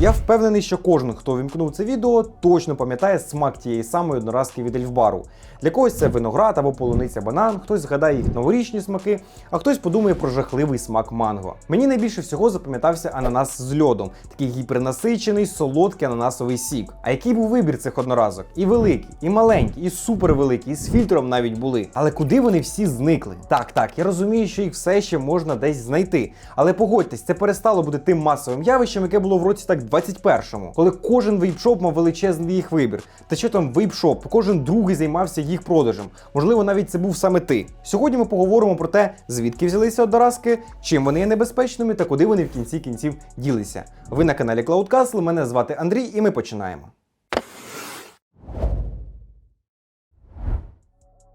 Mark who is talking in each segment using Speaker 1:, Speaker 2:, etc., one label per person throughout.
Speaker 1: Я впевнений, що кожен, хто вімкнув це відео, точно пам'ятає смак тієї самої одноразки від Ельфбару. Для когось це виноград або полуниця банан, хтось згадає їх новорічні смаки, а хтось подумає про жахливий смак манго. Мені найбільше всього запам'ятався ананас з льодом, такий гіпернасичений, солодкий ананасовий сік. А який був вибір цих одноразок? І великий, і маленький, і супервеликий, і з фільтром навіть були. Але куди вони всі зникли? Так, так, я розумію, що їх все ще можна десь знайти. Але погодьтесь, це перестало бути тим масовим явищем, яке було в році так 21-му, коли кожен вейпшоп мав величезний їх вибір. Та що там вейпшоп, кожен другий займався їх продажем. Можливо, навіть це був саме ти. Сьогодні ми поговоримо про те, звідки взялися одноразки, чим вони є небезпечними та куди вони в кінці кінців ділися. Ви на каналі Cloudcastle, мене звати Андрій, і ми починаємо.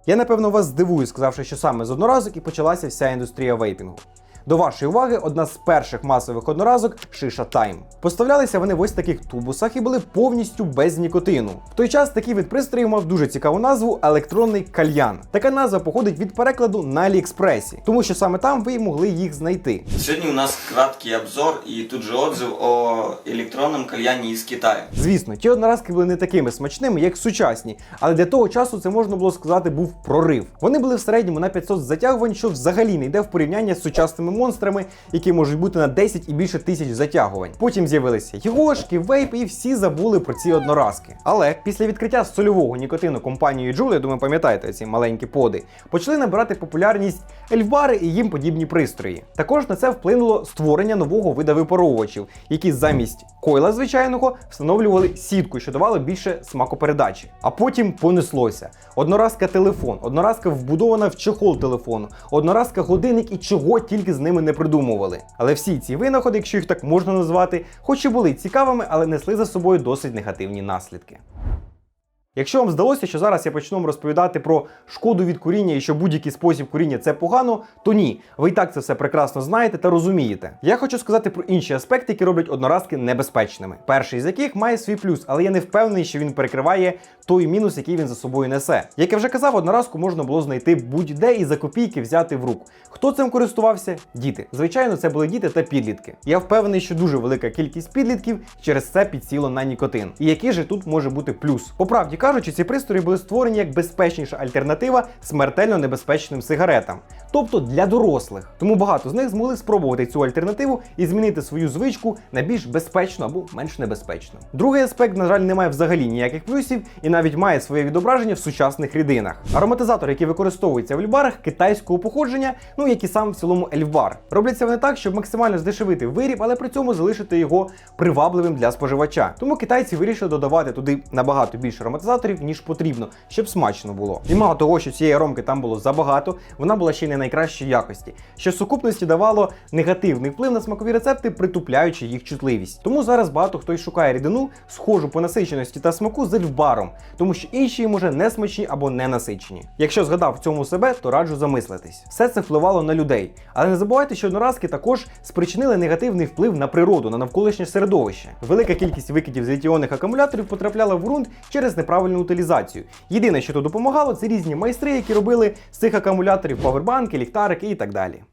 Speaker 1: Я напевно вас здивую, сказавши, що саме з одноразок і почалася вся індустрія вейпінгу. До вашої уваги, одна з перших масових одноразок Shisha Time. Поставлялися вони в ось таких тубусах і були повністю без нікотину. В той час такий від пристроїв мав дуже цікаву назву електронний кальян. Така назва походить від перекладу на Аліекспресі, тому що саме там ви могли їх знайти.
Speaker 2: Сегодня у нас краткий обзор и тут же отзыв о электронном кальяне из Китая.
Speaker 1: Звісно, ті одноразки були не такими смачними, як сучасні, але для того часу це можна було сказати був прорив. Вони були в середньому на 500 затягувань, що взагалі не йде в порівняння з сучасними монстрами, які можуть бути на 10 і більше тисяч затягувань. Потім з'явилися Єгошки, вейпи, і всі забули про ці одноразки. Але після відкриття сольового нікотину компанією я думаю, пам'ятаєте ці маленькі поди, почали набирати популярність ельфбари і їм подібні пристрої. Також на це вплинуло створення нового вида випаровувачів, які замість койла звичайного встановлювали сітку, що давало більше смакопередачі. А потім понеслося. Одноразка телефон, одноразка вбудована в чехол телефону, одноразка годинник і чого тільки з ними не придумували. Але всі ці винаходи, якщо їх так можна назвати, хоч і були цікавими, але несли за собою досить негативні наслідки. Якщо вам здалося, що зараз я почну вам розповідати про шкоду від куріння і що будь-який спосіб куріння це погано, то ні, ви і так це все прекрасно знаєте та розумієте. Я хочу сказати про інші аспекти, які роблять одноразки небезпечними. Перший з яких має свій плюс, але я не впевнений, що він перекриває той мінус, який він за собою несе. Як я вже казав, одноразку можна було знайти будь-де і за копійки взяти в руку. Хто цим користувався? Діти. Звичайно, це були діти та підлітки. Я впевнений, що дуже велика кількість підлітків через це підсіло на нікотин. І який же тут може бути плюс? По правді кажучи, ці пристрої були створені як безпечніша альтернатива смертельно небезпечним сигаретам, тобто для дорослих. Тому багато з них змогли спробувати цю альтернативу і змінити свою звичку на більш безпечну або менш небезпечну. Другий аспект, на жаль, не має взагалі ніяких плюсів і навіть має своє відображення в сучасних рідинах. Ароматизатори, які використовуються в ельфбарах китайського походження, ну як і сам в цілому ельфбар. Робляться вони так, щоб максимально здешевити виріб, але при цьому залишити його привабливим для споживача. Тому китайці вирішили додавати туди набагато більше ароматизаторів, ніж потрібно, щоб смачно було. І мало того, що цієї аромки там було забагато, вона була ще й не найкращої якості, що в сукупності давало негативний вплив на смакові рецепти, притупляючи їх чутливість. Тому зараз багато хто й шукає рідину, схожу по насиченості та смаку з ельфбаром, тому що інші їм уже не смачні або не насичені. Якщо згадав в цьому себе, то раджу замислитись. Все це впливало на людей. Але не забувайте, що одноразки також спричинили негативний вплив на природу, на навколишнє середовище. Велика кількість викидів з літіонних акумуляторів потрапляла в ґрунт через неправильну утилізацію. Єдине, що тут допомагало, це різні майстри, які робили з цих акумуляторів павербанки, ліхтарики і так далі.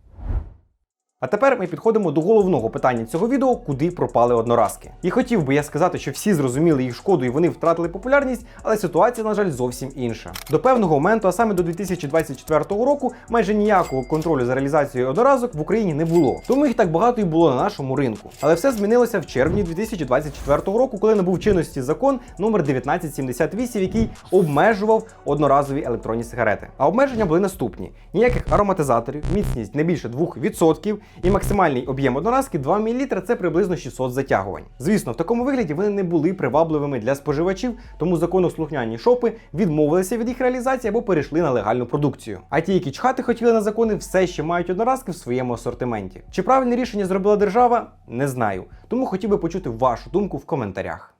Speaker 1: А тепер ми підходимо до головного питання цього відео, куди пропали одноразки. І хотів би я сказати, що всі зрозуміли їх шкоду і вони втратили популярність, але ситуація, на жаль, зовсім інша. До певного моменту, а саме до 2024 року, майже ніякого контролю за реалізацією одноразок в Україні не було. Тому їх так багато і було на нашому ринку. Але все змінилося в червні 2024 року, коли набув чинності закон номер 1978, який обмежував одноразові електронні сигарети. А обмеження були наступні: ніяких ароматизаторів, міцність не більше 2%, і максимальний об'єм одноразки 2 мл це приблизно 600 затягувань. Звісно, в такому вигляді вони не були привабливими для споживачів, тому законослухняні шопи відмовилися від їх реалізації або перейшли на легальну продукцію. А ті, які чхати хотіли на закони, все ще мають одноразки в своєму асортименті. Чи правильне рішення зробила держава? Не знаю. Тому хотів би почути вашу думку в коментарях.